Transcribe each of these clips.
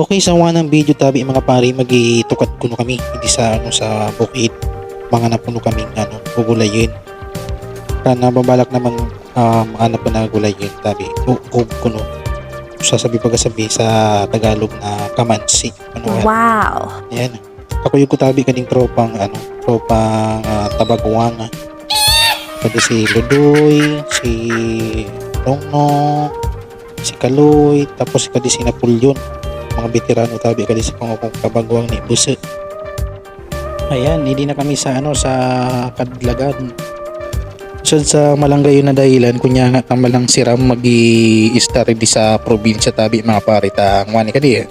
Okay, sa mga ng video tabi mga pare, magitukat kuno kami. Hindi sa ano sa bukid. Mga napuno kaming ano, gugulayin. Kana babalak naman um, ano pa na gulayin tabi. Ug kuno. Sasabi pagasabi sa Tagalog na kamansi. Ano yan? Wow. Ayan. Ako yung kutabi kaning tropang ano, tropang uh, tabagwang. Kada si Ludoy, si Nongno, si Kaloy, tapos kadi si Napulyon. Mga veterano tabi kadi si pangukong kabagwang ni Buse. Ayan, hindi na kami sa ano sa Kadlagan. So sa malanggayon na dahilan kunya nga tamalang siram magi-start di sa probinsya tabi mga pare ta ngwani kadi eh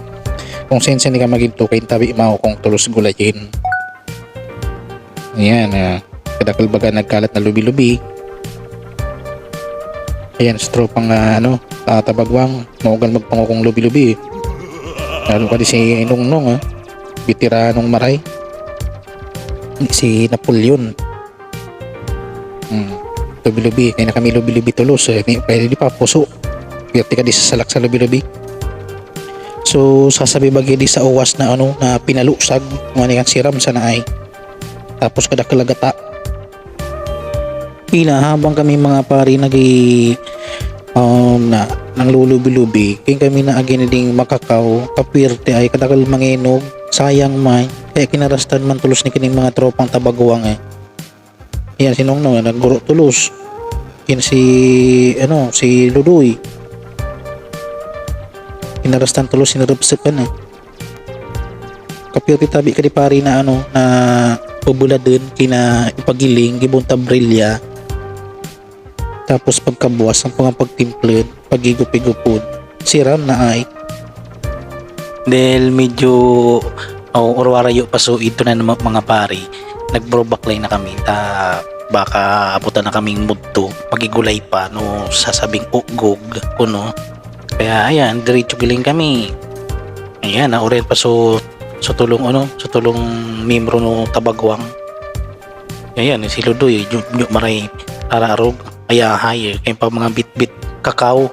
kung sense ni ka maginto kay tabi mao kung tulos gulayin. Ayan, uh, kadakal baga nagkalat na lubi-lubi. Ayan, straw pang ah, ano, uh, tabagwang, maugal magpangukong lubi-lubi. Lalo ka di si Nungnong, ah. Bitiranong maray. Si Napoleon. Hmm. Lubi-lubi, kaya na kami lubi-lubi tulos. Eh. Pwede di pa, puso. Pwede ka di sa salak sa lubi-lubi. So sasabi bagi di sa uwas na ano na pinalusag mga kang siram sa naay. Tapos kada kalagata. Pila habang kami mga pari nagi um, na nang lulubi-lubi kay kami na agi ding makakaw kapirte ay kadakal manginog sayang man kaya kinarastan man tulos ni kining mga tropang tabaguang eh. Yan sinong no nagguro tulos. Yan si ano si Ludoy. Inarastan tulos sinarapsip ka na kapil tabi ka di pari na ano na pabula din kina ipagiling gibong tabrilya tapos pagkabuwas ang pangapagtimplid pagigupigupod siram na ay dahil medyo oh, urwarayo pa so ito na naman mga pari nagprobaklay na kami ta baka abutan na kaming mudto magigulay pa no sasabing ugog kuno kaya ayan, diretso giling kami. Ayan, naurel pa so sa tulong ano, sa tulong membro no Tabagwang. Ayan, si Ludoy, yung, maray ararog, ayahay, kaya pa mga bit-bit kakao.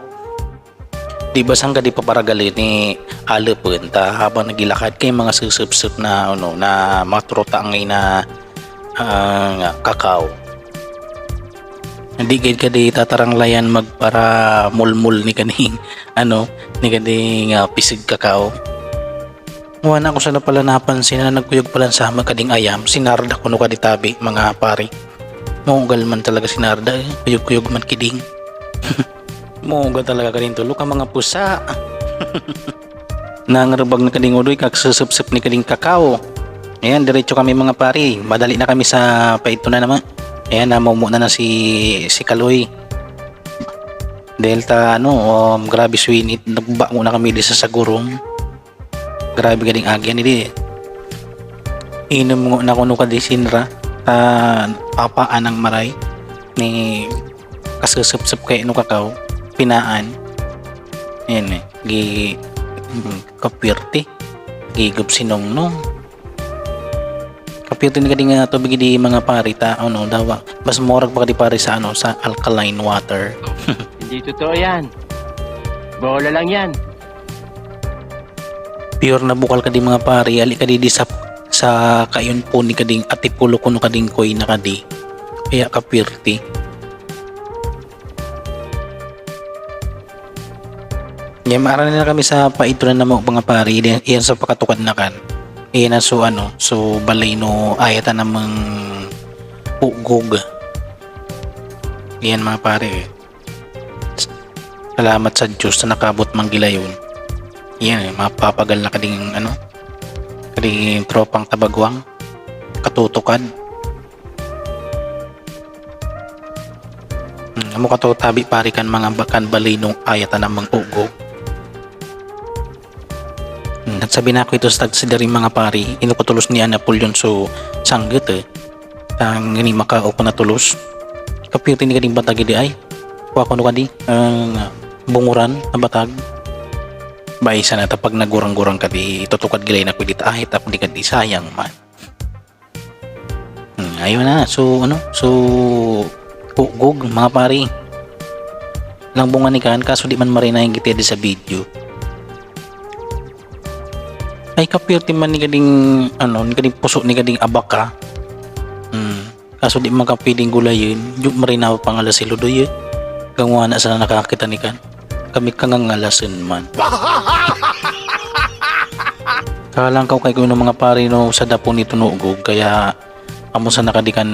Di ba sangga di paparagali ni Alipun ta habang nagilakad kay mga susup-sup na ano na mga trotangay na ah, kakao. Hindi gid ka di tatarang layan magpara mulmul ni kaning ano ni kaning uh, pisig kakao. Wala ko sa pala napansin na nagkuyog pala sa kading ayam. Sinarda ko no kaditabi mga pari. Maugal man talaga sinarda eh. Kuyog-kuyog man kiding. Maugal talaga kading tulo ka mga pusa. Nangarabag na kading uloy kag susupsup ni kading kakao. Ayan, diretso kami mga pari. Madali na kami sa paito na naman. Ayan, namumu na na si, si Kaloy. Delta, ano, um, grabe swinit. Nagba muna kami di sa sagurong. Grabe galing agyan nili. Inom mo na kuno ka di sinra. Uh, papaan ng maray. Ni kasusup-sup kay no kakao. Pinaan. Ayan eh. Gi kapirti. Gigup sinong-nong kapito ni kading nga tubig di mga pari ta ano daw mas morag pa di pari sa ano sa alkaline water Hindi totoo yan. Bola lang yan. pure na bukal ka di mga pari ali ka di sa sa kayon po ni kading atipulo kuno kading koy na kadi kaya kapirti Yan, maaral na kami sa paito na mga pari. Iyan sa pakatukad na kan. Iyan na so ano, so balay no ayata namang ugog. Iyan mga pare. Salamat sa Diyos na nakabot mang gilayon. Iyan eh, mapapagal na kading ano, kading tropang tabagwang, katutukad. Hmm, amo ka tabi pari kan mga bakan balay nung ayata namang ugog. Hmm, At sabi na ako ito sa tagsidaring mga pari, inukutulos ni Anapolyon so sanggut eh. Ang ngani makao na tulos. Kapirti ni kading batag di ay. Kuha ko no kadi ang bunguran na batag. Bay sana tapag nagurang-gurang kadi tutukad gilay na kudit ay tap di kadi sayang man. Hmm, ayun na. So ano? So ugog mga pari. Lang bunga ni kan kaso di man marinay giti sa video ay kapirti man ni kading ano ni kading puso ni kading abaka. Hmm. kaso di man ka piling gulayin yung marinaw pangala si Ludoy eh. gangwa na sana nakakita ni kan. Kami kangangalasin man. Kalang kau kay kuno mga pare no sa dapo ni tunugog kaya amo sa nakadikan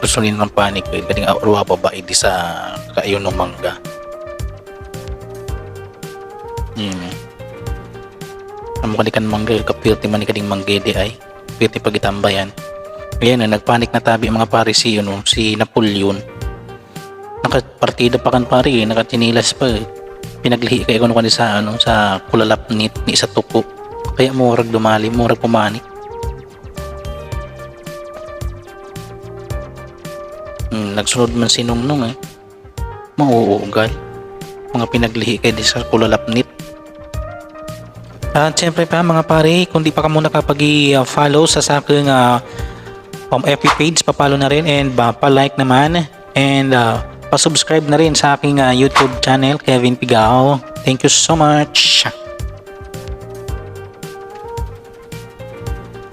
gusto ni ng panik kay kading arwa babae di sa kaayon ng mangga. Yun eh amo kadikan mangga kapirti man kading mangge di ay pirti pagitambayan Ayan na, nagpanik na tabi ang mga pare si, ano, si Napoleon. Nakapartida pa kan pare eh, nakatinilas pa eh. Pinaglihi kay kuno kuno sa ano sa kulalap ni, ni sa tupo. Kaya murag dumali, murag pumanik. Hmm, nagsunod man si Nungnung eh. Mauugal. Mga pinaglihi kay di sa kulalapnit. At syempre pa mga pare, kung di pa ka muna kapag-follow sa sa aking ah, um, FB page, papalo na rin and uh, pa-like naman and uh, pa-subscribe na rin sa aking uh, YouTube channel, Kevin Pigao. Thank you so much.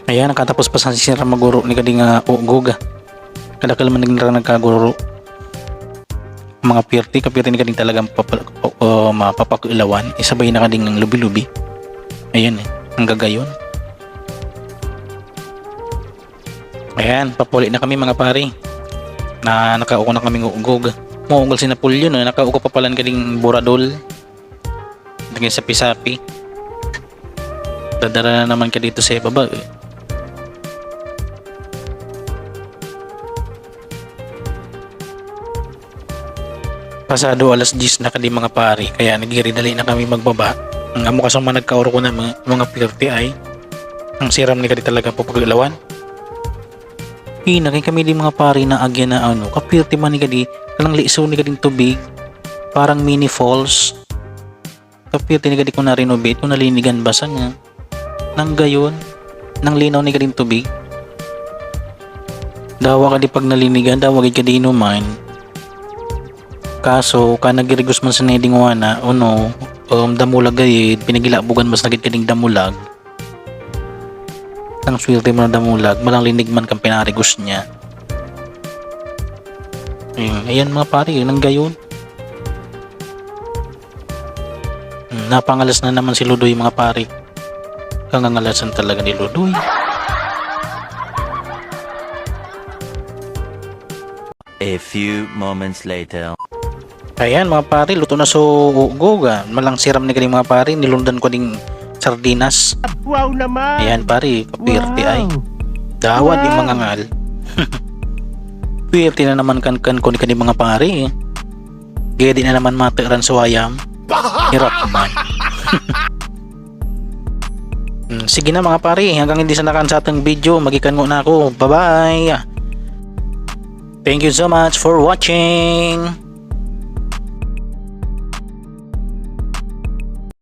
Ayan, nakatapos pa sa sisira maguro ni kading uh, ugog. Kada kalaman naging nagkaguro. Mga pirti, kapirti ni kading talagang papa, uh, mapapakilawan. Isabay na kading ng lubi-lubi. Ayan eh, ang gagayon. Ayan, papuli na kami mga pare. Na nakauko na kami ugog. Maungol si Napoleon, no? nakauko pa pala kaling buradol. Tingin sa pisapi. Dadara na naman ka dito sa baba. Eh. Pasado alas 10 na kadi mga pare, kaya nagiridali na kami magbaba. Ang amo kasang mga nagkauro ko na mga, mga pirti ay ang siram ni kadi talaga pupaglawan. Ina kay kami di mga pari na agya na ano, kapirti man ni kadi, kanang liso ni kading tubig, parang mini falls. Kapirti ni kadi ko na renovate, kung nalinigan ba sa nga. Nang gayon, nang linaw ni kading tubig. Dawa ka di pag nalinigan, dawa ka di inuman. Kaso, ka nagirigos man sa neding wana, uno, um, damulag gayid, pinagilabugan mas nagit kading damulag ang swerte mo na damulag, malang linig man kang pinarigos niya. Ayun, ayan mga pare, yun ang gayon. Hmm, napangalas na naman si Ludoy mga pare. Kangangalasan talaga ni Ludoy. A few moments later. Ayan mga pare, luto na so ugoga. Malang siram ni kaning mga pare, nilundan ko ding sardinas. Wow naman! Ayan pare, kapirti ay. Dawa di mga ngal. Pirti na naman kan kan ko ni mga pare. Gedi na naman materan sa ayam. Hirap man. Hmm, Sige na mga pare, hanggang hindi sa atong video, magikan mo na ako. Bye-bye! Thank you so much for watching!